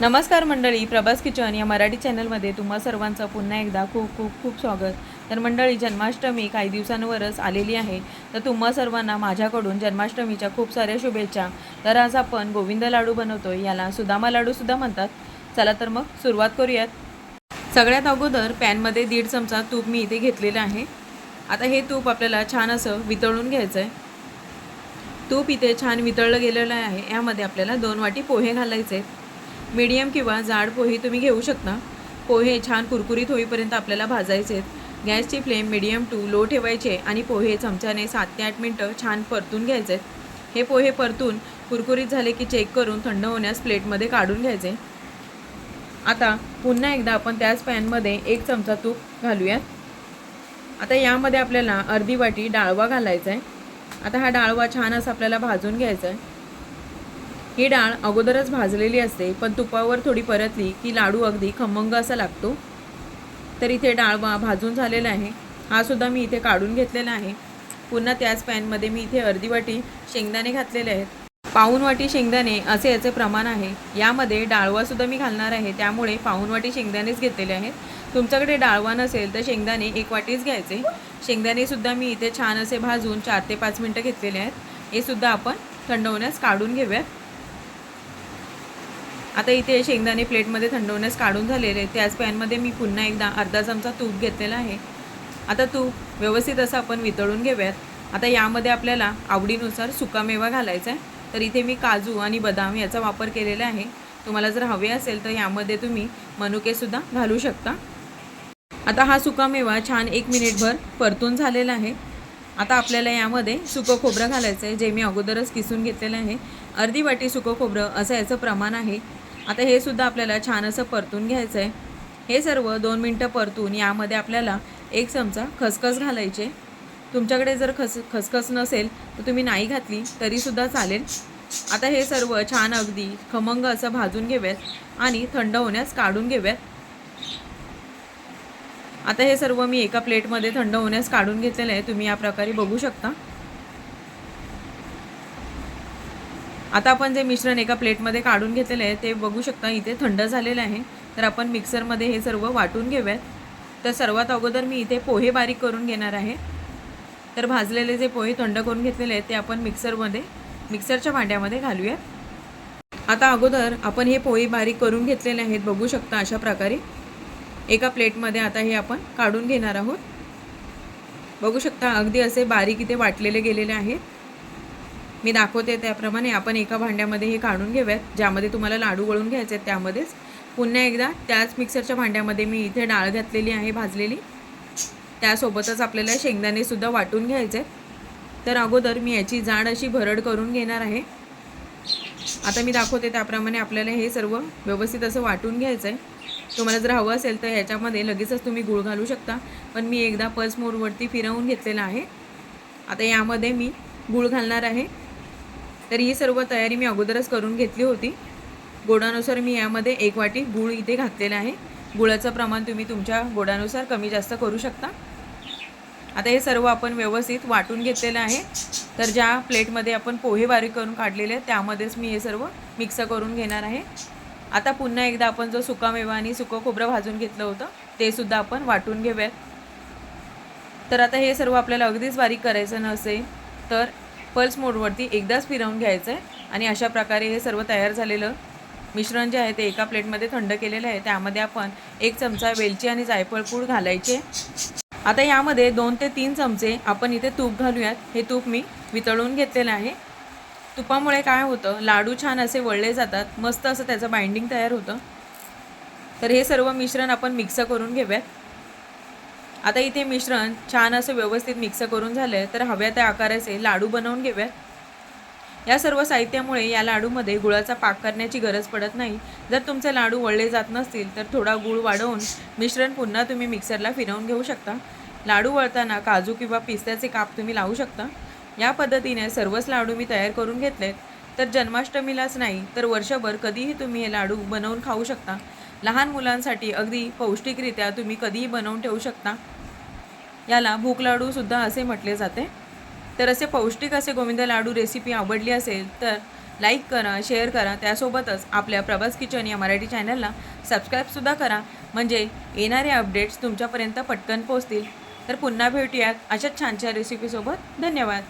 नमस्कार मंडळी प्रभास किचन या मराठी चॅनलमध्ये तुम्हा सर्वांचं पुन्हा एकदा खूप खूप खूप स्वागत. तर मंडळी जन्माष्टमी काही दिवसांवरच आलेली आहे. तर तुम्हा सर्वांना माझ्याकडून जन्माष्टमीच्या खूप साऱ्या शुभेच्छा. तर आज आपण गोविंद लाडू बनवतो याला सुदामा लाडूसुद्धा म्हणतात. चला तर मग सुरुवात करूयात. सगळ्यात अगोदर पॅनमध्ये दीड चमचा तूप मी इथे घेतलेलं आहे. आता हे तूप आपल्याला छान असं वितळून घ्यायचं आहे तूप इथे छान वितळलं गेलेलं आहे. यामध्ये आपल्याला दोन वाटी पोहे घालायचे. मीडियम किंवा जाड पोहे तुम्ही घेऊ शकता. पोहे छान कुरकुरीत होईपर्यंत आपल्याला भाजायचे आहेत. गॅसची फ्लेम मीडियम टू लो ठेवायचे आणि पोहे चमच्याने सात ते आठ मिनटं छान परतून घ्यायचे हे पोहे परतून कुरकुरीत झाले की चेक करून थंड होण्यास प्लेटमध्ये काढून घ्यायचे. आता पुन्हा एकदा आपण त्याच पॅनमध्ये एक चमचा तूप घालूयात. आता यामध्ये आपल्याला अर्धी वाटी डाळवा घालायचा आहे. आता हा डाळवा छान असा आपल्याला भाजून घ्यायचा आहे. ही डाळ अगोदरच भाजलेली असते पण तुपावर थोडी परतली की लाडू अगदी खमंग असा लागतो. तर इथे डाळवा भाजून झालेला आहे. हा सुद्धा मी इथे काढून घेतलेला आहे. पुन्हा त्याच पॅनमध्ये मी इथे अर्धी वाटी शेंगदाणे घातलेले आहेत. पाऊन वाटी शेंगदाणे असे याचे प्रमाण आहे. यामध्ये डाळवासुद्धा मी घालणार आहे. त्यामुळे पाऊन वाटी शेंगदाणेच घेतलेले आहेत. तुमच्याकडे डाळवा नसेल तर शेंगदाणे एक वाटीच घ्यायचे. शेंगदाणेसुद्धा मी इथे छान असे भाजून चार ते पाच मिनटं घेतलेले आहेत. हे सुद्धा आपण थंड होण्यास काढून घेऊयात. आता इथे शेंगदाणे प्लेटमध्ये थंड होण्यास काढून झालेले त्याच पॅनमध्ये मी पुन्हा एकदा अर्धा चमचा तूप घेतलेला आहे. आता तूप व्यवस्थित असं आपण वितळून घेऊयात. आता यामध्ये आपल्याला आवडीनुसार सुकामेवा घालायचा आहे. तर इथे मी काजू आणि बदाम याचा वापर केलेला आहे. तुम्हाला जर हवे असेल तर यामध्ये तुम्ही मनुकेसुद्धा घालू शकता. आता हा सुकामेवा छान एक मिनिटभर परतून झालेला आहे. आता आपल्याला यामध्ये सुकं खोबरं घालायचं आहे जे मी अगोदरच किसून घेतलेलं आहे. अर्धी वाटी सुकं खोबरं असं याचं प्रमाण आहे. आता हे सुद्धा आपल्याला छान असं परतून घ्यायचं आहे हे सर्व दोन मिनटं परतून यामध्ये आपल्याला एक चमचा खसखस घालायचे. तुमच्याकडे जर खस खसखस नसेल तर तुम्ही नाही घातली तरीसुद्धा चालेल. आता हे सर्व छान अगदी खमंग असं भाजून घेऊयात आणि थंड होण्यास काढून घेऊयात. आता हे सर्व मी एका प्लेटमध्ये थंड होण्यास काढून घेतलेलं आहे. तुम्ही या प्रकारे बघू शकता. आता आपण जे मिश्रण एका प्लेटमध्ये काढून घेतलेलं आहे ते बघू शकता इथे थंड झालेलं आहे. तर आपण मिक्सरमध्ये हे सर्व वाटून घेऊयात. तर सर्वात अगोदर मी इथे पोहे बारीक करून घेणार आहे. तर भाजलेले जे पोहे थंड करून घेतलेले आहेत ते आपण मिक्सरमध्ये मिक्सरच्या भांड्यामध्ये घालूयात. आता अगोदर आपण हे पोहे बारीक करून घेतलेले आहेत बघू शकता अशा प्रकारे. एका प्लेटमध्ये आता हे आपण काढून घेणार आहोत. बघू शकता अगदी असे बारीक इथे वाटलेले गेलेले आहेत. मी दाखवते त्याप्रमाणे. आपण एका भांड्यामध्ये हे काढून घेऊयात ज्यामध्ये तुम्हाला लाडू गळून घ्यायचे आहेत त्यामध्येच. पुन्हा एकदा त्याच मिक्सरच्या भांड्यामध्ये मी इथे डाळ घातलेली आहे भाजलेली. त्यासोबतच आपल्याला शेंगदाणेसुद्धा वाटून घ्यायचे आहेत. तर अगोदर मी याची जाड अशी भरड करून घेणार आहे. आता मी दाखवते त्याप्रमाणे आपल्याला हे सर्व व्यवस्थित असं वाटून घ्यायचं आहे. तुम्हाला जर हवं असेल तर ह्याच्यामध्ये लगेचच तुम्ही गूळ घालू शकता. पण मी एकदा पल्स मोरवरती फिरवून घेतलेला आहे. आता यामध्ये मी गूळ घालणार आहे. तर ही सर्व तयारी मी अगोदरच करून घेतली होती. गोडानुसार मी यामध्ये एक वाटी गूळ इथे घातलेला आहे. गुळाचं प्रमाण तुम्ही तुमच्या गोडानुसार कमी जास्त करू शकता. आता हे सर्व आपण व्यवस्थित वाटून घेतलेलं आहे. तर ज्या प्लेटमध्ये आपण पोहे बारीक करून काढलेले आहेत त्यामध्येच मी हे सर्व मिक्स करून घेणार आहे. आता पुन्हा एकदा आपण जो सुकामेवा आणि सुकं खोबरं भाजून घेतलं होतं ते सुद्धा आपण वाटून घेऊयात. तर आता हे सर्व आपल्याला अगदीच बारीक करायचं नसेल तर पल्स मोडवरती एकदाच फिरवून घ्यायचं आहे आणि अशा प्रकारे हे सर्व तयार झालेलं मिश्रण जे आहे ते एका प्लेटमध्ये थंड केलेलं आहे. त्यामध्ये आपण एक चमचा वेलची आणि जायफळ पूड घालायचे. आता यामध्ये दोन ते तीन चमचे आपण इथे तूप घालूयात. हे तूप मी वितळून घेतलेलं आहे. तुपामुळे काय होतं लाडू छान असे वळले जातात. मस्त असं त्याचं बाइंडिंग तयार होतं. तर हे सर्व मिश्रण आपण मिक्स करून घेऊयात. आता इथे मिश्रण छान असं व्यवस्थित मिक्स करून झालं आहे तर हव्या त्या आकाराचे लाडू बनवून घेऊयात. या सर्व साहित्यामुळे या लाडूमध्ये गुळाचा पाक करण्याची गरज पडत नाही. जर तुमचे लाडू वळले जात नसतील तर थोडा गूळ वाढवून मिश्रण पुन्हा तुम्ही मिक्सरला फिरवून घेऊ शकता. लाडू वळताना काजू किंवा पिस्त्याचे काप तुम्ही लावू शकता. या पद्धतीने सर्वच लाडू मी तयार करून घेतलेत. तर जन्माष्टमीलाच नाही तर वर्षभर कधीही तुम्ही हे लाडू बनवून खाऊ शकता. लहान मुलांसाठी अगदी पौष्टिकरित्या तुम्ही कधीही बनवून ठेवू शकता. याला भूक लाडूसुद्धा असे म्हटले जाते. तर असे पौष्टिक असे गोविंद लाडू रेसिपी आवडली असेल तर लाईक करा शेअर करा. त्यासोबतच आपल्या प्रभास किचन या मराठी चॅनलला सबस्क्राईबसुद्धा करा. म्हणजे येणारे अपडेट्स तुमच्यापर्यंत पटकन पोहोचतील. तर पुन्हा भेटूयात अशाच छान छान रेसिपीसोबत धन्यवाद.